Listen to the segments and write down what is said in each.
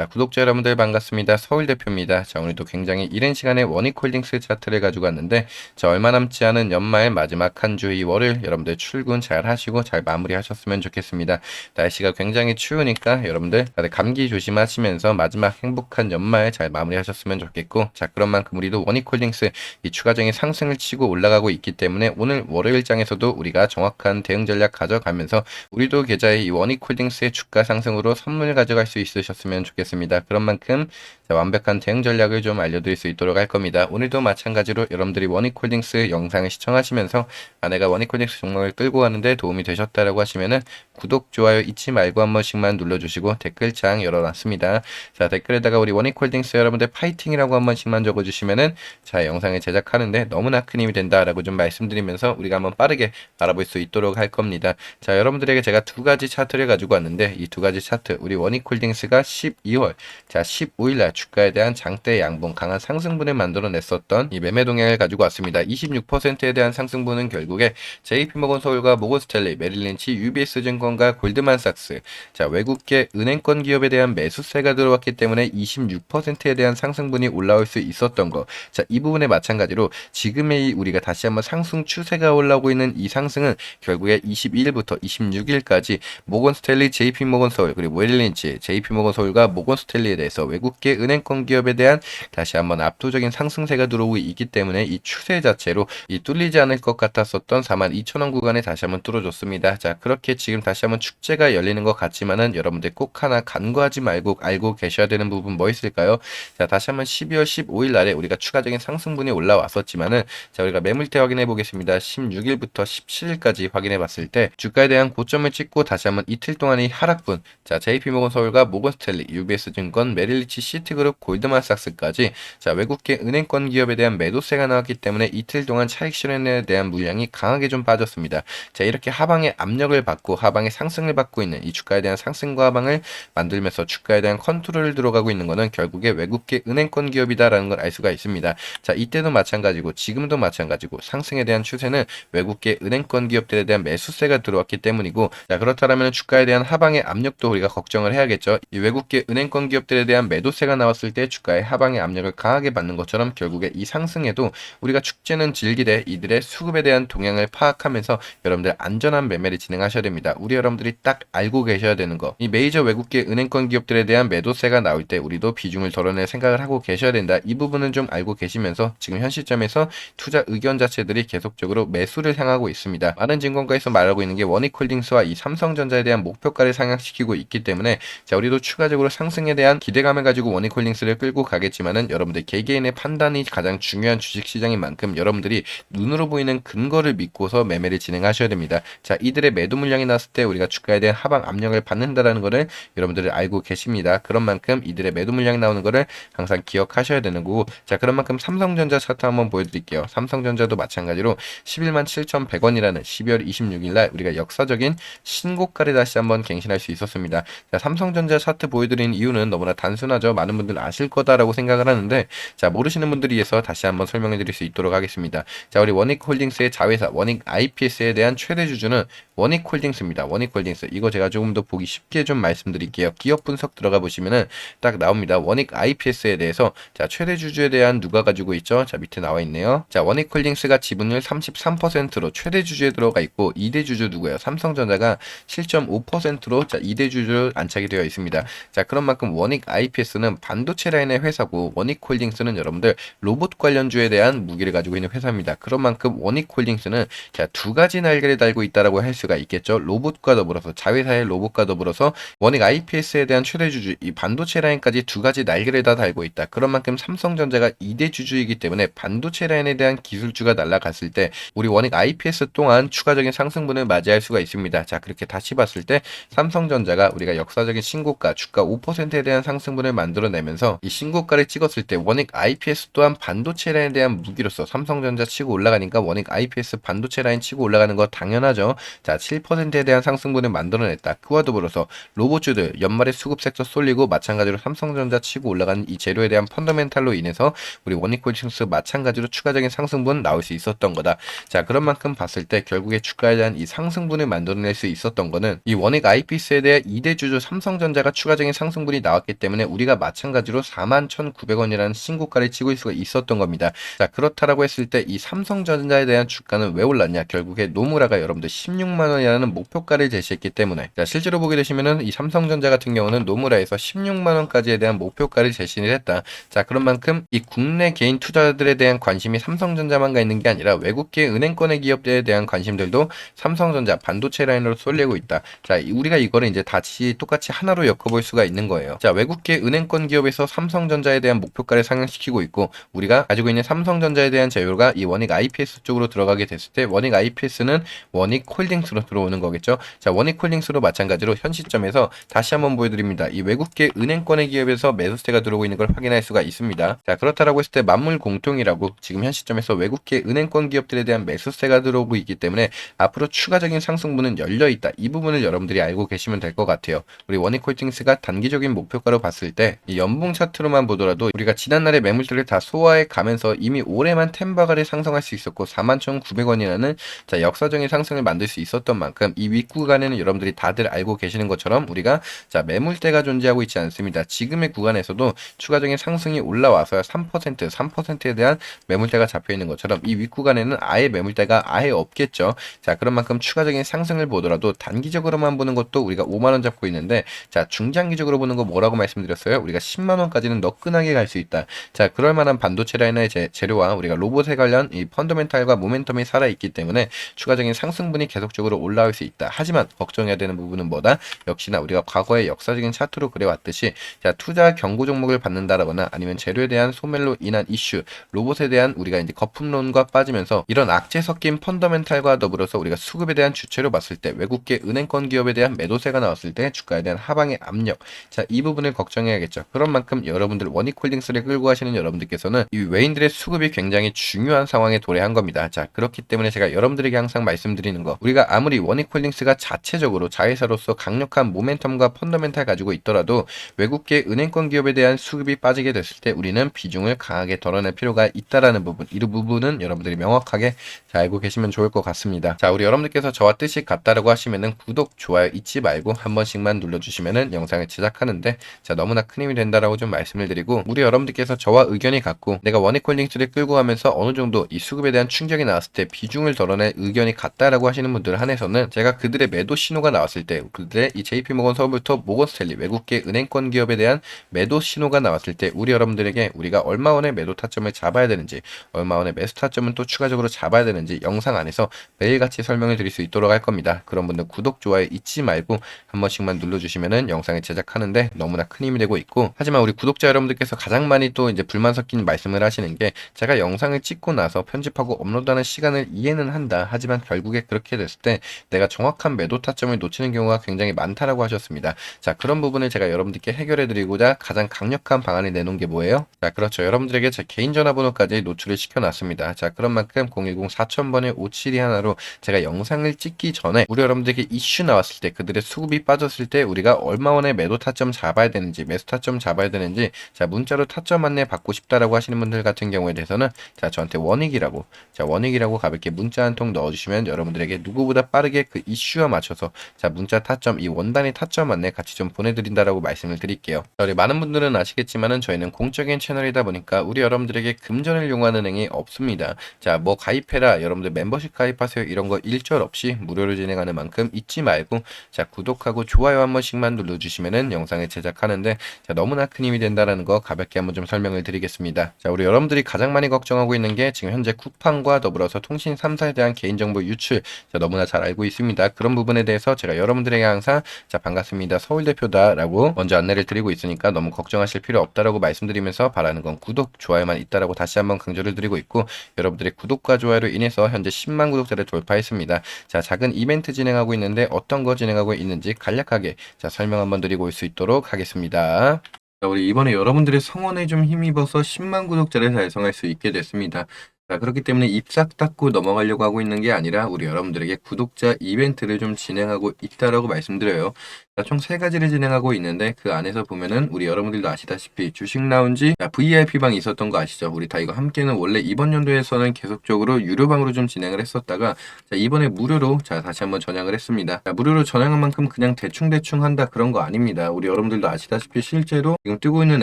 자, 구독자 여러분들 반갑습니다. 서울 대표입니다. 자, 오늘도 굉장히 이른 시간에 원익홀딩스 차트를 가지고 왔는데, 자, 얼마 남지 않은 연말 마지막 한주이 월을 여러분들 출근 잘 하시고 잘 마무리하셨으면 좋겠습니다. 날씨가 굉장히 추우니까 여러분들 다들 감기 조심하시면서 마지막 행복한 연말 잘 마무리하셨으면 좋겠고, 자, 그런 만큼 우리도 원익홀딩스 이 추가적인 상승을 치고 올라가고 있기 때문에 오늘 월요일 장에서도 우리가 정확한 대응 전략 가져가면서 우리도 계좌의 이 원익홀딩스의 주가 상승으로 선물 가져갈 수 있으셨으면 좋겠습니다. 그런 만큼 자, 완벽한 대응 전략을 좀 알려드릴 수 있도록 할 겁니다. 오늘도 마찬가지로 여러분들이 원익홀딩스 영상을 시청하시면서 아 내가 원익홀딩스 종목을 끌고 가는데 도움이 되셨다라고 하시면은 구독, 좋아요 잊지 말고 한 번씩만 눌러주시고 댓글창 열어놨습니다. 자 댓글에다가 우리 원익홀딩스 여러분들 파이팅이라고 한 번씩만 적어주시면은 자 영상을 제작하는데 너무나 큰 힘이 된다라고 좀 말씀드리면서 우리가 한번 빠르게 알아볼 수 있도록 할 겁니다. 자 여러분들에게 제가 두 가지 차트를 가지고 왔는데 이 두 가지 차트 우리 원익홀딩스가 12월 자 15일날 주가에 대한 장대 양봉 강한 상승분을 만들어냈었던 이 매매 동향을 가지고 왔습니다. 26%에 대한 상승분은 결국에 JP모건 서울과 모건스탠리, 메릴린치, UBS 증권과 골드만삭스 자 외국계 은행권 기업에 대한 매수세가 들어왔기 때문에 26%에 대한 상승분이 올라올 수 있었던 거. 자이 부분에 마찬가지로 지금의 이 우리가 다시 한번 상승 추세가 올라오고 있는 이 상승은 결국에 22일부터 26일까지 모건스탠리, JP모건 서울 그리고 메릴린치, JP모건 서울과 모건 스탠리에 대해서 외국계 은행권 기업에 대한 다시 한번 압도적인 상승세가 들어오고 있기 때문에 이 추세 자체로 이 뚫리지 않을 것 같았었던 42,000원 구간에 다시 한번 뚫어줬습니다. 자 그렇게 지금 다시 한번 축제가 열리는 것 같지만은 여러분들 꼭 하나 간과하지 말고 알고 계셔야 되는 부분 뭐 있을까요? 자 다시 한번 12월 15일 날에 우리가 추가적인 상승분이 올라왔었지만은 자 우리가 매물대 확인해 보겠습니다. 16일부터 17일까지 확인해 봤을 때 주가에 대한 고점을 찍고 다시 한번 이틀 동안의 하락분 자 JP모건 서울과 모건스탠리, UBS 증권, 메릴리치 시티그룹, 골드만삭스까지 자 외국계 은행권 기업에 대한 매도세가 나왔기 때문에 이틀 동안 차익 실현에 대한 물량이 강하게 좀 빠졌습니다. 자 이렇게 하방의 압력을 받고 하방의 상승을 받고 있는 이 주가에 대한 상승과 하방을 만들면서 주가에 대한 컨트롤을 들어가고 있는 것은 결국에 외국계 은행권 기업이다라는 걸 알 수가 있습니다. 자 이때도 마찬가지고 지금도 마찬가지고 상승에 대한 추세는 외국계 은행권 기업들에 대한 매수세가 들어왔기 때문이고 자 그렇다면 주가에 대한 하방의 압력도 우리가 걱정을 해야겠죠. 이 외국계 은행 권 기업들에 대한 매도세가 나왔을 때 주가의 하방의 압력을 강하게 받는 것처럼 결국에 이 상승에도 우리가 축제는 즐기되 이들의 수급에 대한 동향을 파악하면서 여러분들 안전한 매매를 진행하셔야 됩니다. 우리 여러분들이 딱 알고 계셔야 되는 거. 이 메이저 외국계 은행권 기업들에 대한 매도세가 나올 때 우리도 비중을 덜어낼 생각을 하고 계셔야 된다. 이 부분은 좀 알고 계시면서 지금 현 시점에서 투자 의견 자체들이 계속적으로 매수를 향하고 있습니다. 많은 증권가에서 말하고 있는 게 원익홀딩스와 이 삼성전자에 대한 목표가를 상향시키고 있기 때문에 자 우리도 추가적으로 상 승에 대한 기대감을 가지고 원익홀딩스를 끌고 가겠지만은 여러분들 개개인의 판단이 가장 중요한 주식 시장인 만큼 여러분들이 눈으로 보이는 근거를 믿고서 매매를 진행하셔야 됩니다. 자 이들의 매도 물량이 났을 때 우리가 주가에 대한 하방 압력을 받는다라는 거를 여러분들이 알고 계십니다. 그런 만큼 이들의 매도 물량이 나오는 거를 항상 기억하셔야 되는 거고 자 그런 만큼 삼성전자 차트 한번 보여드릴게요. 삼성전자도 마찬가지로 11만 7,100원이라는 12월 26일 날 우리가 역사적인 신고가를 다시 한번 갱신할 수 있었습니다. 자 삼성전자 차트 보여드린 이유는 너무나 단순하죠. 많은 분들 아실 거다라고 생각을 하는데 자 모르시는 분들을 위해서 다시 한번 설명해 드릴 수 있도록 하겠습니다. 자 우리 원익홀딩스의 자회사 원익 IPS에 대한 최대 주주는 원익홀딩스입니다. 원익홀딩스 이거 제가 조금 더 보기 쉽게 좀 말씀드릴게요. 기업 분석 들어가 보시면은 딱 나옵니다. 원익 IPS에 대해서 자 최대 주주에 대한 누가 가지고 있죠? 자 밑에 나와 있네요. 자 원익홀딩스가 지분율 33%로 최대 주주에 들어가 있고 2대 주주 누구예요? 삼성전자가 7.5%로 자 2대 주주를 안착이 되어 있습니다. 자 그런 만큼 원익 IPS는 반도체 라인의 회사고 원익홀딩스는 여러분들 로봇 관련주에 대한 무기를 가지고 있는 회사입니다. 그런 만큼 원익홀딩스는 자 두 가지 날개를 달고 있다라고 할 수가 있겠죠. 로봇과 더불어서 자회사의 로봇과 더불어서 원익 IPS에 대한 최대 주주 이 반도체 라인까지 두 가지 날개를 다 달고 있다. 그런 만큼 삼성전자가 2대 주주이기 때문에 반도체 라인에 대한 기술주가 날아갔을 때 우리 원익 IPS 또한 추가적인 상승분을 맞이할 수가 있습니다. 자 그렇게 다시 봤을 때 삼성전자가 우리가 역사적인 신고가 주가 5%에 대한 상승분을 만들어내면서 이 신고가를 찍었을 때 원익 IPS 또한 반도체 라인에 대한 무기로서 삼성전자 치고 올라가니까 원익 IPS 반도체 라인 치고 올라가는 거 당연하죠. 자 7%에 대한 상승분을 만들어냈다. 그와 더불어서 로봇주들 연말에 수급 섹터 쏠리고 마찬가지로 삼성전자 치고 올라가는 이 재료에 대한 펀더멘탈로 인해서 우리 원익홀딩스 마찬가지로 추가적인 상승분 나올 수 있었던 거다. 자 그런 만큼 봤을 때 결국에 주가에 대한 이 상승분을 만들어낼 수 있었던 거는 이 원익 IPS에 대해 2대 주주 삼성전자가 추가적인 상승분 을 상승분이 나왔기 때문에 우리가 마찬가지로 41,900원이라는 신고가를 찍을 수가 있었던 겁니다. 자, 그렇다라고 했을 때 이 삼성전자에 대한 주가는 왜 올랐냐? 결국에 노무라가 여러분들 16만 원이라는 목표가를 제시했기 때문에 자, 실제로 보게 되시면은 이 삼성전자 같은 경우는 노무라에서 16만 원까지에 대한 목표가를 제시를 했다. 자, 그런 만큼 이 국내 개인 투자들에 대한 관심이 삼성전자만 가 있는 게 아니라 외국계 은행권의 기업들에 대한 관심들도 삼성전자 반도체 라인으로 쏠리고 있다. 자, 이- 우리가 이거를 이제 다시 똑같이 하나로 엮어볼 수가 있는 거예요. 자, 외국계 은행권 기업에서 삼성전자에 대한 목표가를 상향시키고 있고 우리가 가지고 있는 삼성전자에 대한 재료가 이 원익 IPS 쪽으로 들어가게 됐을 때 원익 IPS는 원익 홀딩스로 들어오는 거겠죠. 자, 원익 홀딩스로 마찬가지로 현 시점에서 다시 한번 보여드립니다. 이 외국계 은행권의 기업에서 매수세가 들어오고 있는 걸 확인할 수가 있습니다. 자, 그렇다라고 했을 때 만물 공통이라고 지금 현 시점에서 외국계 은행권 기업들에 대한 매수세가 들어오고 있기 때문에 앞으로 추가적인 상승분은 열려 있다. 이 부분을 여러분들이 알고 계시면 될 것 같아요. 우리 원익 홀딩스가 단기적 인 목표가로 봤을 때 이 연봉 차트로만 보더라도 우리가 지난날의 매물들을 다 소화해 가면서 이미 올해만 템바가를 상승할 수 있었고 41,900원이라는 자 역사적인 상승을 만들 수 있었던 만큼 이 윗구간에는 여러분들이 다들 알고 계시는 것처럼 우리가 자 매물대가 존재하고 있지 않습니다. 지금의 구간에서도 추가적인 상승이 올라와서야 3% 3%에 대한 매물대가 잡혀 있는 것처럼 이 윗구간에는 아예 매물대가 아예 없겠죠. 자 그런 만큼 추가적인 상승을 보더라도 단기적으로만 보는 것도 우리가 5만 원 잡고 있는데 자 중장기적으로 보는 거 뭐라고 말씀드렸어요? 우리가 10만 원까지는 너끈하게 갈 수 있다. 자 그럴 만한 반도체 라인의 재, 재료와 우리가 로봇에 관련 이 펀더멘탈과 모멘텀이 살아 있기 때문에 추가적인 상승분이 계속적으로 올라올 수 있다. 하지만 걱정해야 되는 부분은 뭐다? 역시나 우리가 과거의 역사적인 차트로 그래왔듯이 자 투자 경고 종목을 받는다라거나 아니면 재료에 대한 소멸로 인한 이슈, 로봇에 대한 우리가 이제 거품론과 빠지면서 이런 악재 섞인 펀더멘탈과 더불어서 우리가 수급에 대한 주체로 봤을 때 외국계 은행권 기업에 대한 매도세가 나왔을 때 주가에 대한 하방의 압력, 자이 부분을 걱정해야겠죠. 그런 만큼 여러분들 원익홀딩스를 끌고 가시는 여러분들께서는 이 외인들의 수급이 굉장히 중요한 상황에 도래한 겁니다. 자 그렇기 때문에 제가 여러분들에게 항상 말씀드리는 거 우리가 아무리 원익홀딩스가 자체적으로 자회사로서 강력한 모멘텀과 펀더멘탈 가지고 있더라도 외국계 은행권 기업에 대한 수급이 빠지게 됐을 때 우리는 비중을 강하게 덜어낼 필요가 있다라는 부분 이 부분은 여러분들이 명확하게 잘 알고 계시면 좋을 것 같습니다. 자 우리 여러분들께서 저와 뜻이 같다라고 하시면은 구독 좋아요 잊지 말고 한 번씩만 눌러주시면은 영상을 제작 하는데 자 너무나 큰 힘이 된다라고 좀 말씀을 드리고 우리 여러분들께서 저와 의견이 같고 내가 원익홀딩스를 끌고 가면서 어느 정도 이 수급에 대한 충격이 나왔을 때 비중을 덜어낼 의견이 같다라고 하시는 분들 한해서는 제가 그들의 매도 신호가 나왔을 때 그들의 이 JP모건 서울부터 모건스탠리 외국계 은행권 기업에 대한 매도 신호가 나왔을 때 우리 여러분들에게 우리가 얼마 원의 매도 타점을 잡아야 되는지 얼마 원의 매수 타점은 또 추가적으로 잡아야 되는지 영상 안에서 매일같이 설명을 드릴 수 있도록 할 겁니다. 그런 분들 구독 좋아요 잊지 말고 한 번씩만 눌러주시면은 영상을 제작하는데 너무나 큰 힘이 되고 있고 하지만 우리 구독자 여러분들께서 가장 많이 또 이제 불만 섞인 말씀을 하시는 게 제가 영상을 찍고 나서 편집하고 업로드하는 시간을 이해는 한다. 하지만 결국에 그렇게 됐을 때 내가 정확한 매도 타점을 놓치는 경우가 굉장히 많다라고 하셨습니다. 자 그런 부분을 제가 여러분들께 해결해 드리고자 가장 강력한 방안을 내놓은 게 뭐예요? 자 그렇죠. 여러분들에게 제 개인 전화번호까지 노출을 시켜놨습니다. 자 그런 만큼 010 4000번의 57이 하나로 제가 영상을 찍기 전에 우리 여러분들에게 이슈 나왔을 때 그들의 수급이 빠졌을 때 우리가 얼마 원의 매도 타점 잡아야 되는지 매수 타점 잡아야 되는지 자 문자로 타점 안내 받고 싶다라고 하시는 분들 같은 경우에 대해서는 자 저한테 원익이라고 자 원익이라고 가볍게 문자 한 통 넣어주시면 여러분들에게 누구보다 빠르게 그 이슈와 맞춰서 자 문자 타점 이 원단위 타점 안내 같이 좀 보내드린다라고 말씀을 드릴게요. 자, 우리 많은 분들은 아시겠지만은 저희는 공적인 채널이다 보니까 우리 여러분들에게 금전을 이용하는 행위 없습니다. 자 뭐 가입해라 여러분들 멤버십 가입하세요 이런 거 일절 없이 무료로 진행하는 만큼 잊지 말고 자 구독하고 좋아요 한 번씩만 눌러주시면은 영상 을 제작하는데 자 너무나 큰 힘이 된다라는 거 가볍게 한번 좀 설명을 드리겠습니다. 자 우리 여러분들이 가장 많이 걱정하고 있는 게 지금 현재 쿠팡과 더불어서 통신 3사에 대한 개인정보 유출 자 너무나 잘 알고 있습니다. 그런 부분에 대해서 제가 여러분들에게 항상 자 반갑습니다 서울 대표다라고 먼저 안내를 드리고 있으니까 너무 걱정하실 필요 없다라고 말씀드리면서 바라는 건 구독 좋아요만 있다라고 다시 한번 강조를 드리고 있고 여러분들의 구독과 좋아요로 인해서 현재 10만 구독자를 돌파했습니다. 자 작은 이벤트 진행하고 있는데 어떤 거 진행하고 있는지 간략하게 자 설명 한번 드리고 올 수 있도록 하겠습니다. 자, 우리 이번에 여러분들의 성원에 좀 힘입어서 10만 구독자를 달성할 수 있게 됐습니다. 자, 그렇기 때문에 입싹 닫고 넘어가려고 하고 있는 게 아니라 우리 여러분들에게 구독자 이벤트를 좀 진행하고 있다라고 말씀드려요. 자, 총세 가지를 진행하고 있는데 그 안에서 보면은 우리 여러분들도 아시다시피 주식 라운지 자, VIP방이 있었던 거 아시죠? 우리 다 이거 함께는 원래 이번 연도에서는 계속적으로 유료방으로 좀 진행을 했었다가 자, 이번에 무료로 자, 다시 한번 전향을 했습니다. 자, 무료로 전향한 만큼 그냥 대충대충 한다 그런 거 아닙니다. 우리 여러분들도 아시다시피 실제로 지금 뜨고 있는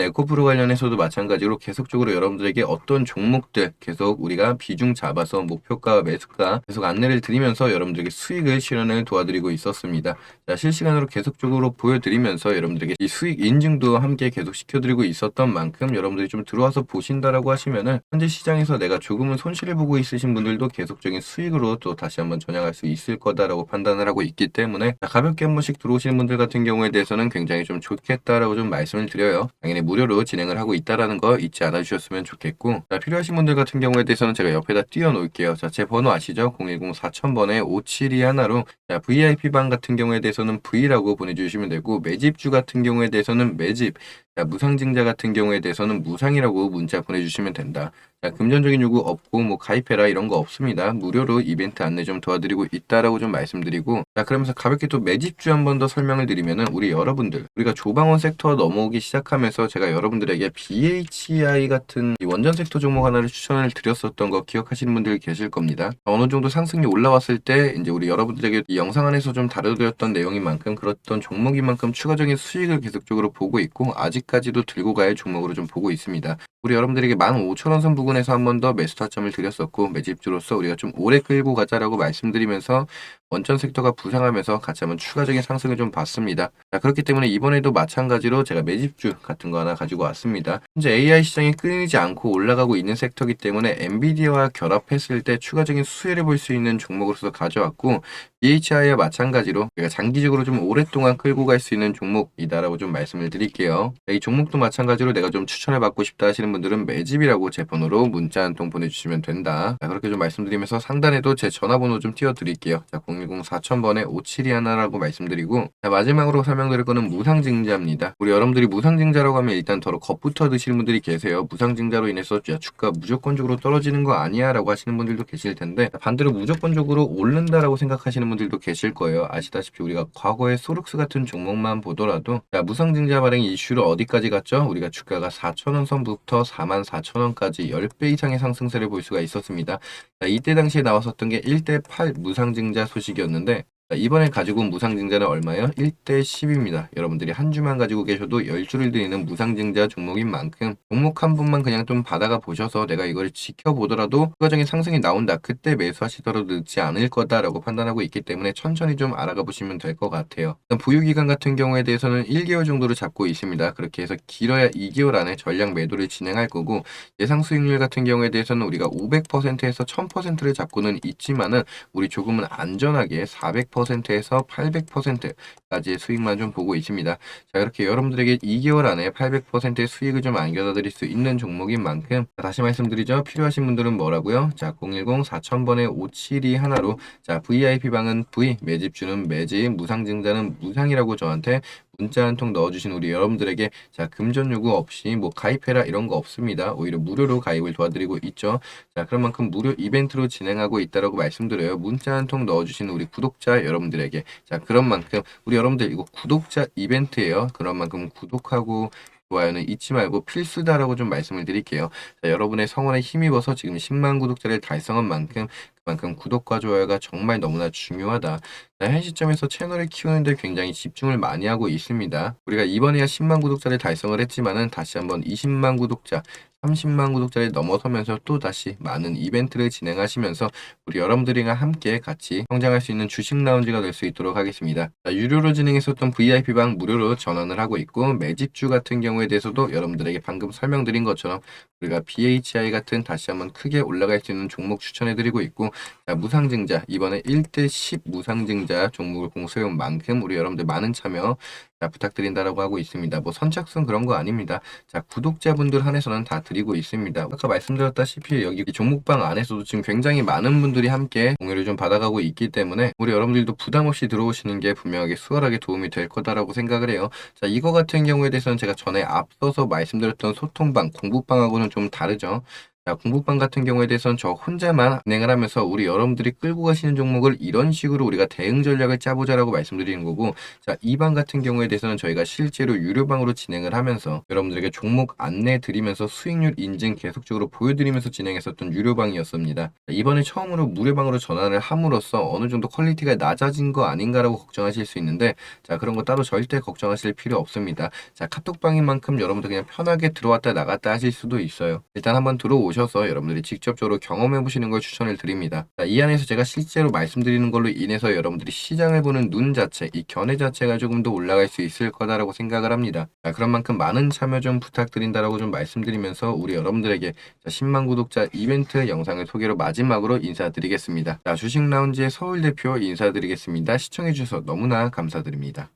에코프로 관련해서도 마찬가지로 계속적으로 여러분들에게 어떤 종목들 계속 우리가 비중 잡아서 목표가 매수가 계속 안내를 드리면서 여러분들에게 수익을 실현을 도와드리고 있었습니다. 자, 실시간으로 계속적으로 보여드리면서 여러분들에게 이 수익 인증도 함께 계속 시켜드리고 있었던 만큼 여러분들이 좀 들어와서 보신다라고 하시면은 현재 시장에서 내가 조금은 손실을 보고 있으신 분들도 계속적인 수익으로 또 다시 한번 전향할 수 있을 거다라고 판단을 하고 있기 때문에 자, 가볍게 한 번씩 들어오시는 분들 같은 경우에 대해서는 굉장히 좀 좋겠다라고 좀 말씀을 드려요. 당연히 무료로 진행을 하고 있다라는 거 잊지 않아 주셨으면 좋겠고 자, 필요하신 분들 같은 경우에 대해서는 제가 옆에다 띄워 놓을게요. 자, 제 번호 아시죠? 010 4000번에 572 하나로 자, VIP방 같은 경우에 대해서는 V라고 보내 주시면 되고 매집주 같은 경우에 대해서는 매집 자, 무상증자 같은 경우에 대해서는 무상이라고 문자 보내주시면 된다. 자, 금전적인 요구 없고 뭐 가입해라 이런 거 없습니다. 무료로 이벤트 안내 좀 도와드리고 있다라고 좀 말씀드리고 자 그러면서 가볍게 또 매집주 한 번 더 설명을 드리면은 우리 여러분들 우리가 조방원 섹터 넘어오기 시작하면서 제가 여러분들에게 BHI 같은 이 원전 섹터 종목 하나를 추천을 드렸었던 거 기억하시는 분들 계실 겁니다. 어느 정도 상승이 올라왔을 때 이제 우리 여러분들에게 이 영상 안에서 좀 다뤄드렸던 내용인 만큼 그렇던 종목인 만큼 추가적인 수익을 계속적으로 보고 있고 아직까지도 들고 가야 종목으로 좀 보고 있습니다. 우리 여러분들에게 15,000원 선부 근에서 한 번 더 매수 타점을 드렸었고 매집주로서 우리가 좀 오래 끌고 가자라고 말씀드리면서 원전 섹터가 부상하면서 같이 한번 추가적인 상승을 좀 봤습니다. 자, 그렇기 때문에 이번에도 마찬가지로 제가 매집주 같은 거 하나 가지고 왔습니다. 현재 AI 시장이 끊이지 않고 올라가고 있는 섹터이기 때문에 엔비디아와 결합했을 때 추가적인 수혜를 볼 수 있는 종목으로서 가져왔고 BHI와 마찬가지로 우리가 장기적으로 좀 오랫동안 끌고 갈 수 있는 종목이다라고 좀 말씀을 드릴게요. 자, 이 종목도 마찬가지로 내가 좀 추천을 받고 싶다 하시는 분들은 매집이라고 제 번호로 문자 한 통 보내주시면 된다. 자, 그렇게 좀 말씀드리면서 상단에도 제 전화번호 좀 띄워드릴게요. 자, 010 4000번에 57이 하나라고 말씀드리고 자, 마지막으로 설명드릴 거는 무상증자입니다. 우리 여러분들이 무상증자라고 하면 일단 더러 겁부터 드시는 분들이 계세요. 무상증자로 인해서 야, 주가 무조건적으로 떨어지는 거 아니야 라고 하시는 분들도 계실 텐데 반대로 무조건적으로 오른다라고 생각하시는 분들도 계실 거예요. 아시다시피 우리가 과거에 소룩스 같은 종목만 보더라도 자, 무상증자 발행 이슈로 어디까지 갔죠? 우리가 주가가 4천원 선부터 4만 4천원까지 10배 이상의 상승세를 볼 수가 있었습니다. 자, 이때 당시에 나왔었던 게 1대8 무상증자 소식이었는데 자, 이번에 가지고 온 무상증자는 얼마예요? 1대 10입니다. 여러분들이 한 주만 가지고 계셔도 10주를 드리는 무상증자 종목인 만큼 종목 한 분만 그냥 좀 받아가 보셔서 내가 이걸 지켜보더라도 추가적인 상승이 나온다. 그때 매수하시더라도 늦지 않을 거다라고 판단하고 있기 때문에 천천히 좀 알아가 보시면 될 것 같아요. 보유기간 같은 경우에 대해서는 1개월 정도를 잡고 있습니다. 그렇게 해서 길어야 2개월 안에 전량 매도를 진행할 거고 예상 수익률 같은 경우에 대해서는 우리가 500%에서 1000%를 잡고는 있지만은 우리 조금은 안전하게 400% 800%에서 800%까지의 수익만 좀 보고 있습니다. 자, 이렇게 여러분들에게 2개월 안에 800%의 수익을 좀 안겨다 드릴 수 있는 종목인 만큼 자, 다시 말씀드리죠. 필요하신 분들은 뭐라고요? 자, 010 4000번에 572 하나로 자, VIP 방은 V, 매집주는 매집, 무상증자는 무상이라고 저한테 문자 한 통 넣어주신 우리 여러분들에게 자 금전 요구 없이 뭐 가입해라 이런 거 없습니다. 오히려 무료로 가입을 도와드리고 있죠. 자 그런 만큼 무료 이벤트로 진행하고 있다라고 말씀드려요. 문자 한 통 넣어주신 우리 구독자 여러분들에게 자 그런 만큼 우리 여러분들 이거 구독자 이벤트예요. 그런 만큼 구독하고 좋아요는 잊지 말고 필수다라고 좀 말씀을 드릴게요. 자, 여러분의 성원에 힘입어서 지금 10만 구독자를 달성한 만큼 그만큼 구독과 좋아요가 정말 너무나 중요하다. 자, 현 시점에서 채널을 키우는데 굉장히 집중을 많이 하고 있습니다. 우리가 이번에야 10만 구독자를 달성을 했지만은 다시 한번 20만 구독자, 30만 구독자를 넘어서면서 또 다시 많은 이벤트를 진행하시면서 우리 여러분들이랑 함께 같이 성장할 수 있는 주식 라운지가 될 수 있도록 하겠습니다. 자, 유료로 진행했었던 VIP방 무료로 전환을 하고 있고 매집주 같은 경우에 대해서도 여러분들에게 방금 설명드린 것처럼 우리가 BHI 같은 다시 한번 크게 올라갈 수 있는 종목 추천해드리고 있고 자, 무상증자 이번에 1대 10 무상증자 종목을 공수해온 만큼 우리 여러분들 많은 참여 자, 부탁드린다라고 하고 있습니다. 뭐 선착순 그런 거 아닙니다. 자, 구독자분들 한해서는 다 드리고 있습니다. 아까 말씀드렸다시피 여기 종목방 안에서도 지금 굉장히 많은 분들이 함께 공유를 좀 받아가고 있기 때문에 우리 여러분들도 부담 없이 들어오시는 게 분명하게 수월하게 도움이 될 거다라고 생각을 해요. 자, 이거 같은 경우에 대해서는 제가 전에 앞서서 말씀드렸던 소통방, 공부방하고는 좀 다르죠. 자, 공부방 같은 경우에 대해서는 저 혼자만 진행을 하면서 우리 여러분들이 끌고 가시는 종목을 이런 식으로 우리가 대응 전략을 짜보자라고 말씀드리는 거고, 자, 이 방 같은 경우에 대해서는 저희가 실제로 유료방으로 진행을 하면서 여러분들에게 종목 안내 드리면서 수익률 인증 계속적으로 보여드리면서 진행했었던 유료방이었습니다. 자, 이번에 처음으로 무료방으로 전환을 함으로써 어느 정도 퀄리티가 낮아진 거 아닌가라고 걱정하실 수 있는데, 자, 그런 거 따로 절대 걱정하실 필요 없습니다. 자, 카톡방인 만큼 여러분들 그냥 편하게 들어왔다 나갔다 하실 수도 있어요. 일단 한번 들어오 셔서 여러분들이 직접적으로 경험해 보시는 걸 추천을 드립니다. 자, 이 안에서 제가 실제로 말씀드리는 걸로 인해서 여러분들이 시장을 보는 눈 자체, 이 견해 자체가 조금 더 올라갈 수 있을 거다라고 생각을 합니다. 자, 그런 만큼 많은 참여 좀 부탁드린다라고 좀 말씀드리면서 우리 여러분들에게 자, 10만 구독자 이벤트 영상을 소개로 마지막으로 인사드리겠습니다. 자, 주식 라운지의 서울 대표 인사드리겠습니다. 시청해 주셔서 너무나 감사드립니다.